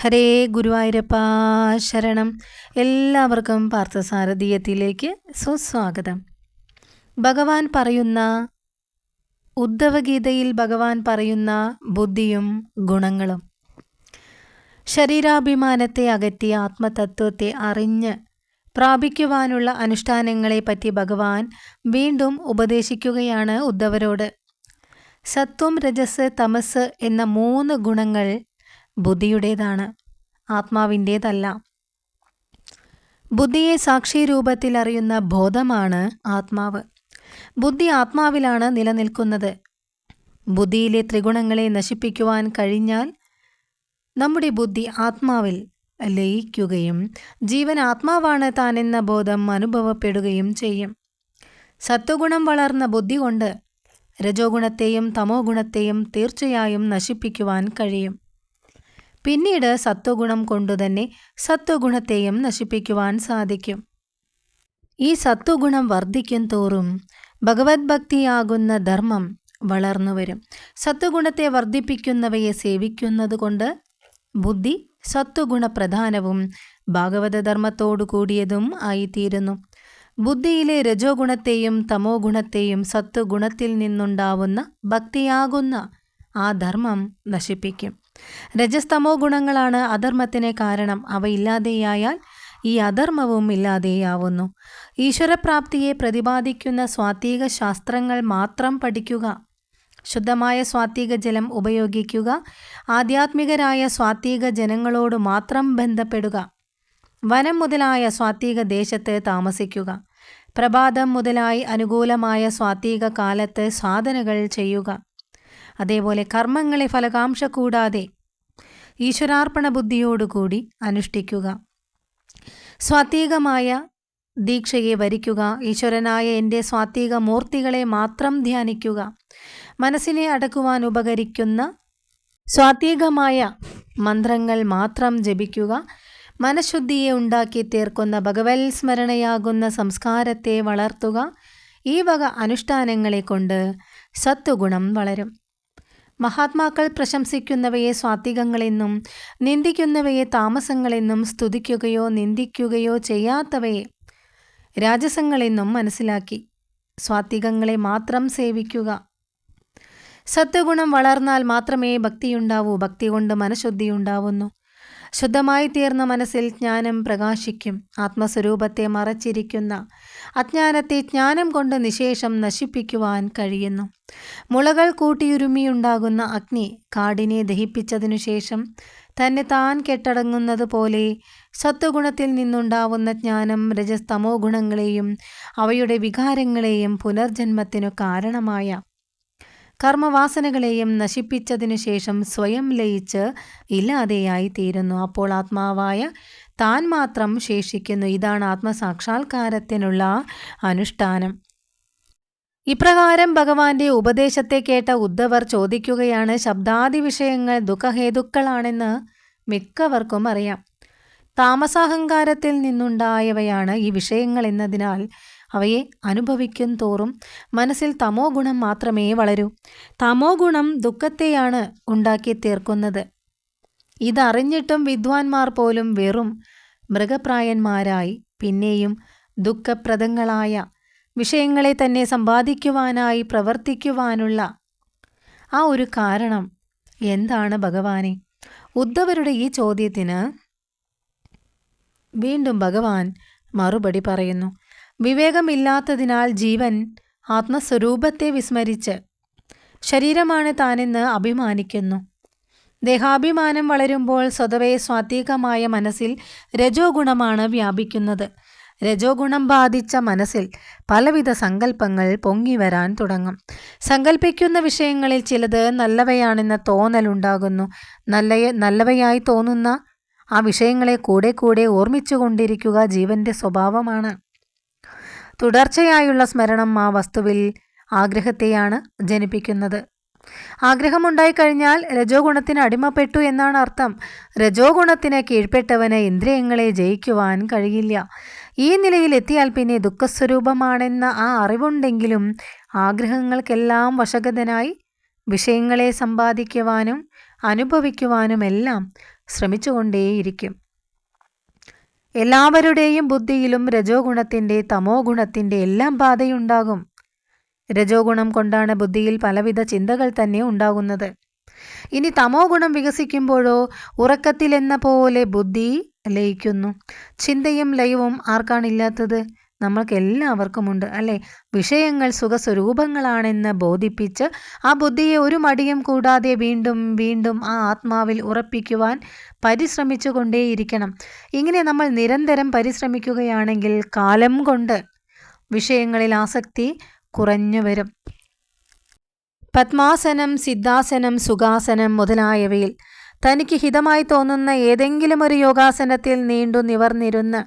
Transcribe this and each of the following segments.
ഹരേ ഗുരുവായൂരപ്പ ശരണം. എല്ലാവർക്കും പാർത്ഥസാരഥീയത്തിലേക്ക് സുസ്വാഗതം. ഭഗവാൻ പറയുന്ന ഉദ്ധവഗീതയിൽ ഭഗവാൻ പറയുന്ന ബുദ്ധിയും ഗുണങ്ങളും. ശരീരാഭിമാനത്തെ അകറ്റി ആത്മതത്വത്തെ അറിഞ്ഞ് പ്രാപിക്കുവാനുള്ള അനുഷ്ഠാനങ്ങളെപ്പറ്റി ഭഗവാൻ വീണ്ടും ഉപദേശിക്കുകയാണ് ഉദ്ധവരോട്. സത്വം രജസ് തമസ് എന്ന മൂന്ന് ഗുണങ്ങൾ ബുദ്ധിയുടേതാണ് ആത്മാവിന്റേതല്ല. ബുദ്ധിയെ സാക്ഷി രൂപത്തിൽ അറിയുന്ന ബോധമാണ് ആത്മാവ്. ബുദ്ധി ആത്മാവിലാണ് നിലനിൽക്കുന്നത്. ബുദ്ധിയിലെ ത്രിഗുണങ്ങളെ നശിപ്പിക്കുവാൻ കഴിഞ്ഞാൽ നമ്മുടെ ബുദ്ധി ആത്മാവിൽ ലയിക്കുകയും ജീവൻ ആത്മാവാണ് താനെന്ന ബോധം അനുഭവപ്പെടുകയും ചെയ്യും. സത്വഗുണം വളർന്ന ബുദ്ധി കൊണ്ട് രജോഗുണത്തെയും തമോ ഗുണത്തെയും തീർച്ചയായും നശിപ്പിക്കുവാൻ കഴിയും. പിന്നീട് സത്വഗുണം കൊണ്ടുതന്നെ സത്വഗുണത്തെയും നശിപ്പിക്കുവാൻ സാധിക്കും. ഈ സത്വഗുണം വർദ്ധിക്കും തോറും ഭഗവത് ഭക്തിയാകുന്ന ധർമ്മം വളർന്നു വരും. സത്വഗുണത്തെ വർദ്ധിപ്പിക്കുന്നവയെ സേവിക്കുന്നത് കൊണ്ട് ബുദ്ധി സത്വഗുണപ്രധാനവും ഭാഗവത ധർമ്മത്തോടു കൂടിയതും ആയിത്തീരുന്നു. ബുദ്ധിയിലെ രജോ ഗുണത്തെയും തമോ ഗുണത്തെയും സത്വഗുണത്തിൽ നിന്നുണ്ടാവുന്ന ഭക്തിയാകുന്ന ആ ധർമ്മം നശിപ്പിക്കും. രജസ്തമോ ഗുണങ്ങളാണ് അധർമ്മത്തിന് കാരണം. അവ ഇല്ലാതെയായാൽ ഈ അധർമ്മവും ഇല്ലാതെയാവുന്നു. ഈശ്വരപ്രാപ്തിയെ പ്രതിപാദിക്കുന്ന സ്വാത്വിക ശാസ്ത്രങ്ങൾ മാത്രം പഠിക്കുക. ശുദ്ധമായ സ്വാത്വിക ജലം ഉപയോഗിക്കുക. ആധ്യാത്മികരായ സ്വാത്വിക ജനങ്ങളോട് മാത്രം ബന്ധപ്പെടുക. വനം മുതലായ സ്വാത്വിക ദേശത്ത് താമസിക്കുക. പ്രഭാതം മുതലായി അനുകൂലമായ സ്വാത്വിക കാലത്ത് സാധനകൾ ചെയ്യുക. അതേപോലെ കർമ്മങ്ങളെ ഫലകാംക്ഷ കൂടാതെ ഈശ്വരാർപ്പണ ബുദ്ധിയോടുകൂടി അനുഷ്ഠിക്കുക. സ്വാത്വികമായ ദീക്ഷയെ വരിക്കുക. ഈശ്വരനായ എന്റെ സ്വാത്വിക മൂർത്തികളെ മാത്രം ധ്യാനിക്കുക. മനസ്സിനെ അടക്കുവാൻ ഉപകരിക്കുന്ന സ്വാത്വികമായ മന്ത്രങ്ങൾ മാത്രം ജപിക്കുക. മനഃശുദ്ധിയെ ഉണ്ടാക്കി തീർക്കുന്ന ഭഗവത് സ്മരണയാകുന്ന സംസ്കാരത്തെ വളർത്തുക. ഈ വക അനുഷ്ഠാനങ്ങളെ കൊണ്ട് സത്വഗുണം വളരും. മഹാത്മാക്കൾ പ്രശംസിക്കുന്നവയെ സ്വാത്വികങ്ങളെന്നും നിന്ദിക്കുന്നവയെ താമസങ്ങളെന്നും സ്തുതിക്കുകയോ നിന്ദിക്കുകയോ ചെയ്യാത്തവയെ രാജസങ്ങളെന്നും മനസ്സിലാക്കി. സ്വാത്വികങ്ങളെ മാത്രം സേവിക്കുക. സത്വഗുണം വളർന്നാൽ മാത്രമേ ഭക്തിയുണ്ടാവൂ. ഭക്തി കൊണ്ട് മനഃശുദ്ധിയുണ്ടാവുന്നു. ശുദ്ധമായി തീർന്ന മനസ്സിൽ ജ്ഞാനം പ്രകാശിക്കും. ആത്മസ്വരൂപത്തെ മറച്ചിരിക്കുന്ന അജ്ഞാനത്തെ ജ്ഞാനം കൊണ്ട് നിശേഷം നശിപ്പിക്കുവാൻ കഴിയുന്നു. മുളകൾ കൂട്ടിയുരുമിയുണ്ടാകുന്ന അഗ്നി കാടിനെ ദഹിപ്പിച്ചതിനു ശേഷം തന്നെ താൻ കെട്ടടങ്ങുന്നത് പോലെ സത്വഗുണത്തിൽ നിന്നുണ്ടാവുന്ന ജ്ഞാനം രജസ്തമോ ഗുണങ്ങളെയും അവയുടെ വികാരങ്ങളെയും പുനർജന്മത്തിനു കാരണമായ കർമ്മവാസനകളെയും നശിപ്പിച്ചതിനു ശേഷം സ്വയം ലയിച്ച് ഇല്ലാതെയായി തീരുന്നു. അപ്പോൾ ആത്മാവായ താൻ മാത്രം ശേഷിക്കുന്നു. ഇതാണ് ആത്മസാക്ഷാത്കാരത്തിനുള്ള അനുഷ്ഠാനം. ഇപ്രകാരം ഭഗവാന്റെ ഉപദേശത്തെ കേട്ട ഉദ്ധവർ ചോദിക്കുകയാണ് ശബ്ദാദി വിഷയങ്ങൾ ദുഃഖഹേതുക്കളാണെന്ന് മിക്കവർക്കും അറിയാം. താമസാഹങ്കാരത്തിൽ നിന്നുണ്ടായവയാണ് ഈ വിഷയങ്ങൾ എന്നതിനാൽ അവയെ അനുഭവിക്കും തോറും മനസ്സിൽ തമോ ഗുണം മാത്രമേ വളരൂ. തമോ ഗുണം ദുഃഖത്തെയാണ് ഉണ്ടാക്കി തീർക്കുന്നത്. ഇതറിഞ്ഞിട്ടും വിദ്വാൻമാർ പോലും വെറും മൃഗപ്രായന്മാരായി പിന്നെയും ദുഃഖപ്രദങ്ങളായ വിഷയങ്ങളെ തന്നെ സമ്പാദിക്കുവാനായി പ്രവർത്തിക്കുവാനുള്ള ആ ഒരു കാരണം എന്താണ് ഭഗവാനെ? ഉദ്ധവരുടെ ഈ ചോദ്യത്തിന് വീണ്ടും ഭഗവാൻ മറുപടി പറയുന്നു. വിവേകമില്ലാത്തതിനാൽ ജീവൻ ആത്മസ്വരൂപത്തെ വിസ്മരിച്ച് ശരീരമാണ് താനെന്ന് അഭിമാനിക്കുന്നു. ദേഹാഭിമാനം വളരുമ്പോൾ സ്വതവേ സ്വാത്വികമായ മനസ്സിൽ രജോ ഗുണമാണ് വ്യാപിക്കുന്നത്. രജോ ഗുണം ബാധിച്ച മനസ്സിൽ പലവിധ സങ്കല്പങ്ങൾ പൊങ്ങി വരാൻ തുടങ്ങും. സങ്കല്പിക്കുന്ന വിഷയങ്ങളിൽ ചിലത് നല്ലവയാണെന്ന തോന്നലുണ്ടാകുന്നു നല്ല നല്ലവയായി തോന്നുന്ന ആ വിഷയങ്ങളെ കൂടെ കൂടെ ഓർമ്മിച്ചുകൊണ്ടിരിക്കുക ജീവന്റെ സ്വഭാവമാണ്. തുടർച്ചയായുള്ള സ്മരണം ആ വസ്തുവിൽ ആഗ്രഹത്തെയാണ് ജനിപ്പിക്കുന്നത്. ആഗ്രഹമുണ്ടായിക്കഴിഞ്ഞാൽ രജോ ഗുണത്തിന് അടിമപ്പെട്ടു എന്നാണ് അർത്ഥം. രജോ ഗുണത്തിന് കീഴ്പ്പെട്ടവന് ഇന്ദ്രിയങ്ങളെ ജയിക്കുവാൻ കഴിയില്ല. ഈ നിലയിൽ എത്തിയാൽ പിന്നെ ദുഃഖസ്വരൂപമാണെന്ന ആ അറിവുണ്ടെങ്കിലും ആഗ്രഹങ്ങൾക്കെല്ലാം വശഗതനായി വിഷയങ്ങളെ സമ്പാദിക്കുവാനും അനുഭവിക്കുവാനുമെല്ലാം ശ്രമിച്ചുകൊണ്ടേയിരിക്കും. എല്ലാവരുടെയും ബുദ്ധിയിലും രജോ ഗുണത്തിന്റെ തമോ ഗുണത്തിന്റെ എല്ലാം ബാധയുണ്ടാകും. രജോ ഗുണം കൊണ്ടാണ് ബുദ്ധിയിൽ പലവിധ ചിന്തകൾ തന്നെ ഉണ്ടാകുന്നത്. ഇനി തമോ ഗുണം വികസിക്കുമ്പോഴോ ഉറക്കത്തിലെന്ന പോലെ ബുദ്ധി ലയിക്കുന്നു. ചിന്തയും ലയവും ആർക്കാണില്ലാത്തത് നമ്മൾക്ക് എല്ലാവർക്കുമുണ്ട് അല്ലേ? വിഷയങ്ങൾ സുഖസ്വരൂപങ്ങളാണെന്ന് ബോധിപ്പിച്ച് ആ ബുദ്ധിയെ ഒരു മടിയും കൂടാതെ വീണ്ടും വീണ്ടും ആ ആത്മാവിൽ ഉറപ്പിക്കുവാൻ പരിശ്രമിച്ചു കൊണ്ടേയിരിക്കണം ഇങ്ങനെ നമ്മൾ നിരന്തരം പരിശ്രമിക്കുകയാണെങ്കിൽ കാലം കൊണ്ട് വിഷയങ്ങളിൽ ആസക്തി കുറഞ്ഞു വരും. പത്മാസനം സിദ്ധാസനം സുഖാസനം മുതലായവയിൽ തനിക്ക് ഹിതമായി തോന്നുന്ന ഏതെങ്കിലും ഒരു യോഗാസനത്തിൽ നീണ്ടു നിവർന്നിരുന്ന്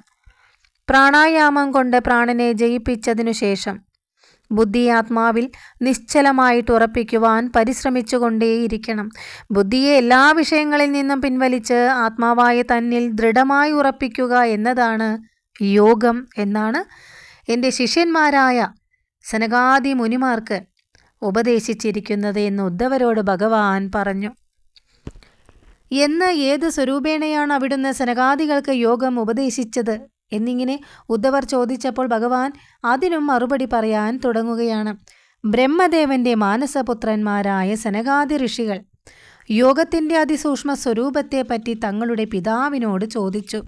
പ്രാണായാമം കൊണ്ട് പ്രാണനെ ജയിപ്പിച്ചതിനു ശേഷം ബുദ്ധി ആത്മാവിൽ നിശ്ചലമായിട്ട് ഉറപ്പിക്കുവാൻ പരിശ്രമിച്ചുകൊണ്ടേയിരിക്കണം. ബുദ്ധിയെ എല്ലാ വിഷയങ്ങളിൽ നിന്നും പിൻവലിച്ച് ആത്മാവായ തന്നിൽ ദൃഢമായി ഉറപ്പിക്കുക എന്നതാണ് യോഗം എന്നാണ് എന്റെ ശിഷ്യന്മാരായ സനകാദി മുനിമാർക്ക് ഉപദേശിച്ചിരിക്കുന്നത് എന്ന് ഉദ്ധവരോട് ഭഗവാൻ പറഞ്ഞു. എന്ന് ഏത് സ്വരൂപേണയാണ് അവിടുന്ന് സനകാദികൾക്ക് യോഗം ഉപദേശിച്ചത്? എന്നിങ്ങനെ ഉദ്ധവർ ചോദിച്ചപ്പോൾ ഭഗവാൻ അതിനും മറുപടി പറയാൻ തുടങ്ങുകയാണ്. ബ്രഹ്മദേവന്റെ മാനസപുത്രന്മാരായ സനകാദി ഋഷികൾ യോഗത്തിന്റെ അതിസൂക്ഷ്മ സ്വരൂപത്തെപ്പറ്റി തങ്ങളുടെ പിതാവിനോട് ചോദിച്ചു.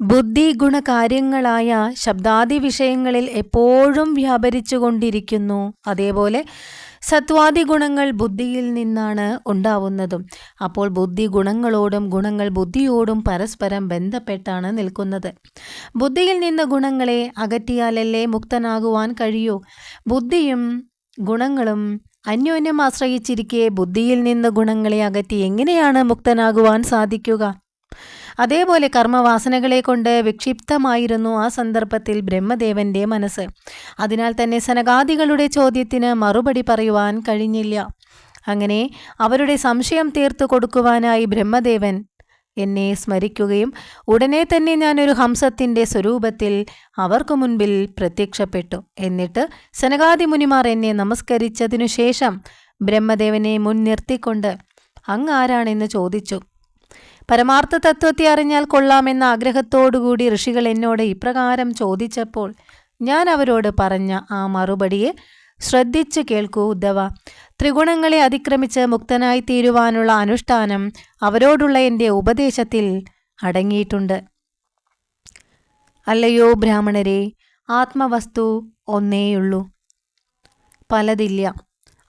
ബുദ്ധി ഗുണകാര്യങ്ങളായ ശബ്ദാദി വിഷയങ്ങളിൽ എപ്പോഴും വ്യാപരിച്ചു കൊണ്ടിരിക്കുന്നു അതേപോലെ സത്വാദി ഗുണങ്ങൾ ബുദ്ധിയിൽ നിന്നാണ് ഉണ്ടാവുന്നതും. അപ്പോൾ ബുദ്ധി ഗുണങ്ങളോടും ഗുണങ്ങൾ ബുദ്ധിയോടും പരസ്പരം ബന്ധപ്പെട്ടാണ് നിൽക്കുന്നത്. ബുദ്ധിയിൽ നിന്ന് ഗുണങ്ങളെ അകറ്റിയാലല്ലേ മുക്തനാകുവാൻ കഴിയൂ. ബുദ്ധിയും ഗുണങ്ങളും അന്യോന്യം ആശ്രയിച്ചിരിക്കെ ബുദ്ധിയിൽ നിന്ന് ഗുണങ്ങളെ അകറ്റി എങ്ങനെയാണ് മുക്തനാകുവാൻ സാധിക്കുക? അതേപോലെ കർമ്മവാസനകളെ കൊണ്ട് വിക്ഷിപ്തമായിരുന്നു ആ സന്ദർഭത്തിൽ ബ്രഹ്മദേവന്റെ മനസ്സ്. അതിനാൽ തന്നെ സനകാദികളുടെ ചോദ്യത്തിന് മറുപടി പറയുവാൻ കഴിഞ്ഞില്ല. അങ്ങനെ അവരുടെ സംശയം തീർത്തു കൊടുക്കുവാനായി ബ്രഹ്മദേവൻ എന്നെ സ്മരിക്കുകയും ഉടനെ തന്നെ ഞാനൊരു ഹംസത്തിന്റെ സ്വരൂപത്തിൽ അവർക്ക് മുൻപിൽ പ്രത്യക്ഷപ്പെട്ടു. എന്നിട്ട് സനകാദി മുനിമാർ എന്നെ നമസ്കരിച്ചതിനു ശേഷം ബ്രഹ്മദേവനെ മുൻനിർത്തിക്കൊണ്ട് അങ്ങാരാണെന്ന് ചോദിച്ചു. പരമാർത്ഥ തത്വത്തെ അറിഞ്ഞാൽ കൊള്ളാമെന്ന ആഗ്രഹത്തോടുകൂടി ഋഷികൾ എന്നോട് ഇപ്രകാരം ചോദിച്ചപ്പോൾ ഞാൻ അവരോട് പറഞ്ഞ ആ മറുപടിയെ ശ്രദ്ധിച്ചു കേൾക്കൂ ഉദ്ധവ. ത്രിഗുണങ്ങളെ അതിക്രമിച്ച് മുക്തനായി തീരുവാനുള്ള അനുഷ്ഠാനം അവരോടുള്ള എന്റെ ഉപദേശത്തിൽ അടങ്ങിയിട്ടുണ്ട്. അല്ലയോ ബ്രാഹ്മണരെ ആത്മവസ്തു ഒന്നേയുള്ളൂ. പലതില്ല.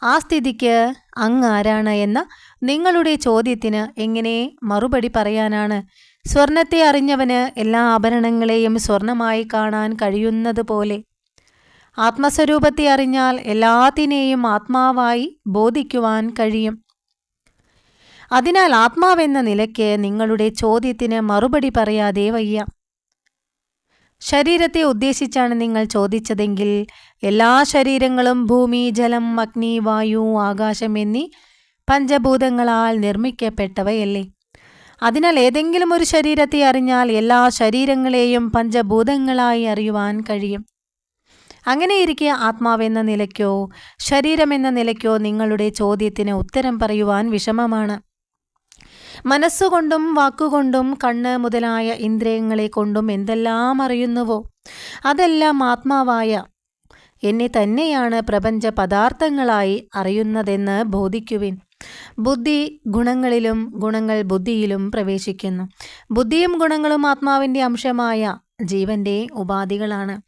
ആ സ്ഥിതിക്ക് അങ്ങ് ആരാണ് എന്ന നിങ്ങളുടെ ചോദ്യത്തിന് എങ്ങനെ മറുപടി പറയാനാണ്? സ്വർണത്തെ അറിഞ്ഞവന് എല്ലാ ആഭരണങ്ങളെയും സ്വർണമായി കാണാൻ കഴിയുന്നത് പോലെ. ആത്മസ്വരൂപത്തെ അറിഞ്ഞാൽ എല്ലാത്തിനെയും ആത്മാവായി ബോധിക്കുവാൻ കഴിയും. അതിനാൽ ആത്മാവെന്ന നിലയ്ക്ക് നിങ്ങളുടെ ചോദ്യത്തിന് മറുപടി പറയാതെ വയ്യ. ശരീരത്തെ ഉദ്ദേശിച്ചാണ് നിങ്ങൾ ചോദിച്ചതെങ്കിൽ എല്ലാ ശരീരങ്ങളും ഭൂമി ജലം അഗ്നി വായു ആകാശം എന്നീ പഞ്ചഭൂതങ്ങളാൽ നിർമ്മിക്കപ്പെട്ടവയല്ലേ? അതിനാൽ ഏതെങ്കിലും ഒരു ശരീരത്തെ അറിഞ്ഞാൽ എല്ലാ ശരീരങ്ങളെയും പഞ്ചഭൂതങ്ങളായി അറിയുവാൻ കഴിയും. അങ്ങനെയിരിക്കെ ആത്മാവെന്ന നിലയ്ക്കോ ശരീരമെന്ന നിലയ്ക്കോ നിങ്ങളുടെ ചോദ്യത്തിന് ഉത്തരം പറയുവാൻ വിഷമമാണ്. മനസ്സുകൊണ്ടും വാക്കുകൊണ്ടും കണ്ണ് മുതലായ ഇന്ദ്രിയങ്ങളെ കൊണ്ടും എന്തെല്ലാം അറിയുന്നുവോ? അതെല്ലാം ആത്മാവായ എന്നെ തന്നെയാണ് പ്രപഞ്ച പദാർത്ഥങ്ങളായി അറിയുന്നതെന്ന് ബോധിക്കുവിൻ. ബുദ്ധി ഗുണങ്ങളിലും ഗുണങ്ങൾ ബുദ്ധിയിലും പ്രവേശിക്കുന്നു. ബുദ്ധിയും ഗുണങ്ങളും ആത്മാവിന്റെ അംശമായ ജീവന്റെ ഉപാധികളാണ്.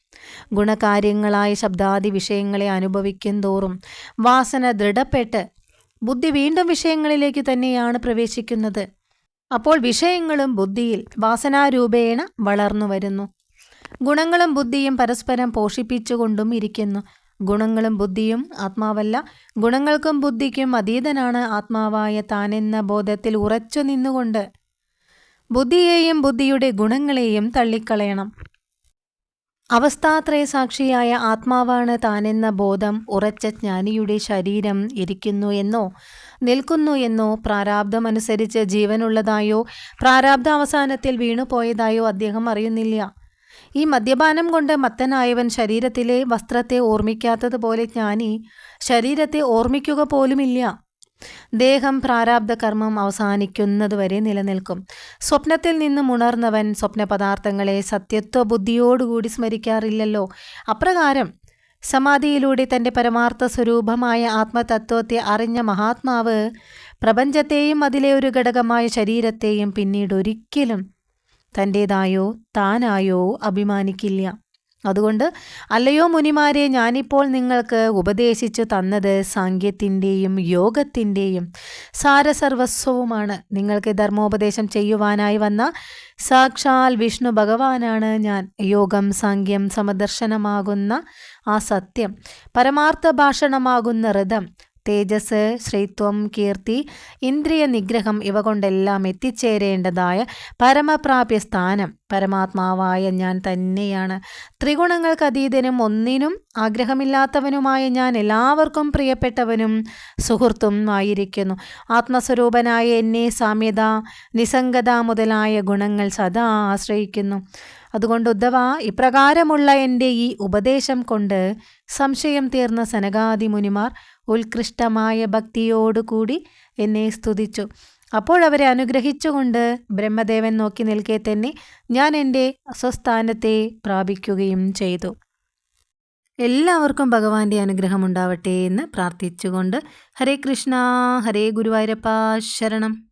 ഗുണകാര്യങ്ങളായ ശബ്ദാദി വിഷയങ്ങളെ അനുഭവിക്കും തോറും വാസന ദൃഢപ്പെട്ട് ബുദ്ധി വീണ്ടും വിഷയങ്ങളിലേക്ക് തന്നെയാണ് പ്രവേശിക്കുന്നത്. അപ്പോൾ വിഷയങ്ങളും ബുദ്ധിയിൽ വാസനാരൂപേണ വളർന്നു വരുന്നു. ഗുണങ്ങളും ബുദ്ധിയും പരസ്പരം പോഷിപ്പിച്ചുകൊണ്ടും ഇരിക്കുന്നു. ഗുണങ്ങളും ബുദ്ധിയും ആത്മാവല്ല. ഗുണങ്ങൾക്കും ബുദ്ധിക്കും അതീതനാണ് ആത്മാവായ താനെന്ന ബോധത്തിൽ ഉറച്ചു നിന്നുകൊണ്ട് ബുദ്ധിയെയും ബുദ്ധിയുടെ ഗുണങ്ങളെയും തള്ളിക്കളയണം. അവസ്ഥാത്രയ സാക്ഷിയായ ആത്മാവാണ് താനെന്ന ബോധം ഉറച്ച ജ്ഞാനിയുടെ ശരീരം ഇരിക്കുന്നു എന്നോ നിൽക്കുന്നു എന്നോ പ്രാരാബ്ധമനുസരിച്ച് ജീവനുള്ളതായോ പ്രാരാബ്ധ അവസാനത്തിൽ വീണുപോയതായോ അദ്ദേഹം അറിയുന്നില്ല. ഈ മദ്യപാനം കൊണ്ട് മത്തനായവൻ ശരീരത്തിലെ വസ്ത്രത്തെ ഓർമ്മിക്കാത്തതുപോലെ ജ്ഞാനി ശരീരത്തെ ഓർമ്മിക്കുക പോലുമില്ല. ദേഹം പ്രാരാബ്ധ കർമ്മം അവസാനിക്കുന്നതുവരെ നിലനിൽക്കും. സ്വപ്നത്തിൽ നിന്നും ഉണർന്നവൻ സ്വപ്ന പദാർത്ഥങ്ങളെ സത്യത്വ ബുദ്ധിയോടുകൂടി സ്മരിക്കാറില്ലല്ലോ. അപ്രകാരം സമാധിയിലൂടെ തന്റെ പരമാർത്ഥ സ്വരൂപമായ ആത്മതത്വത്തെ അറിഞ്ഞ മഹാത്മാവ് പ്രപഞ്ചത്തെയും അതിലെ ഒരു ഘടകമായ ശരീരത്തെയും പിന്നീട് ഒരിക്കലും തന്റേതായോ താനായോ അഭിമാനിക്കില്ല. അതുകൊണ്ട് അല്ലയോ മുനിമാരെ ഞാനിപ്പോൾ നിങ്ങൾക്ക് ഉപദേശിച്ചു തന്നത് സാങ്കേത്തിന്റെയും യോഗത്തിന്റെയും സാരസർവസ്വവുമാണ്. നിങ്ങൾക്ക് ധർമ്മോപദേശം ചെയ്യുവാനായി വന്ന സാക്ഷാൽ വിഷ്ണു ഭഗവാനാണ് ഞാൻ. യോഗം സാങ്ക്യം സമദർശനമാകുന്ന ആ സത്യം പരമാർത്ഥ ഭാഷണമാകുന്ന ഋതം തേജസ് ശ്രീത്വം കീർത്തി ഇന്ദ്രിയ നിഗ്രഹം ഇവ കൊണ്ടെല്ലാം എത്തിച്ചേരേണ്ടതായ പരമപ്രാപ്യ സ്ഥാനം പരമാത്മാവായ ഞാൻ തന്നെയാണ്. ത്രിഗുണങ്ങൾക്ക് അതീതനും ഒന്നിനും ആഗ്രഹമില്ലാത്തവനുമായ ഞാൻ എല്ലാവർക്കും പ്രിയപ്പെട്ടവനും സുഹൃത്തും ആയിരിക്കുന്നു. ആത്മസ്വരൂപനായ എന്നെ സാമ്യത നിസംഗത മുതലായ ഗുണങ്ങൾ സദാ ആശ്രയിക്കുന്നു. അതുകൊണ്ട് ഉദ്ധവ ഇപ്രകാരമുള്ള എന്റെ ഈ ഉപദേശം കൊണ്ട് സംശയം തീർന്ന സനകാദി മുനിമാർ ഉത്കൃഷ്ടമായ ഭക്തിയോടുകൂടി എന്നെ സ്തുതിച്ചു. അപ്പോഴവരെ അനുഗ്രഹിച്ചുകൊണ്ട് ബ്രഹ്മദേവൻ നോക്കി നിൽക്കെ തന്നെ ഞാൻ എന്റെ സ്വസ്ഥാനത്തെ പ്രാപിക്കുകയും ചെയ്തു. എല്ലാവർക്കും ഭഗവാന്റെ അനുഗ്രഹം ഉണ്ടാവട്ടെ എന്ന് പ്രാർത്ഥിച്ചുകൊണ്ട് ഹരേ കൃഷ്ണ ഹരേ ഗുരുവായൂരപ്പ ശരണം.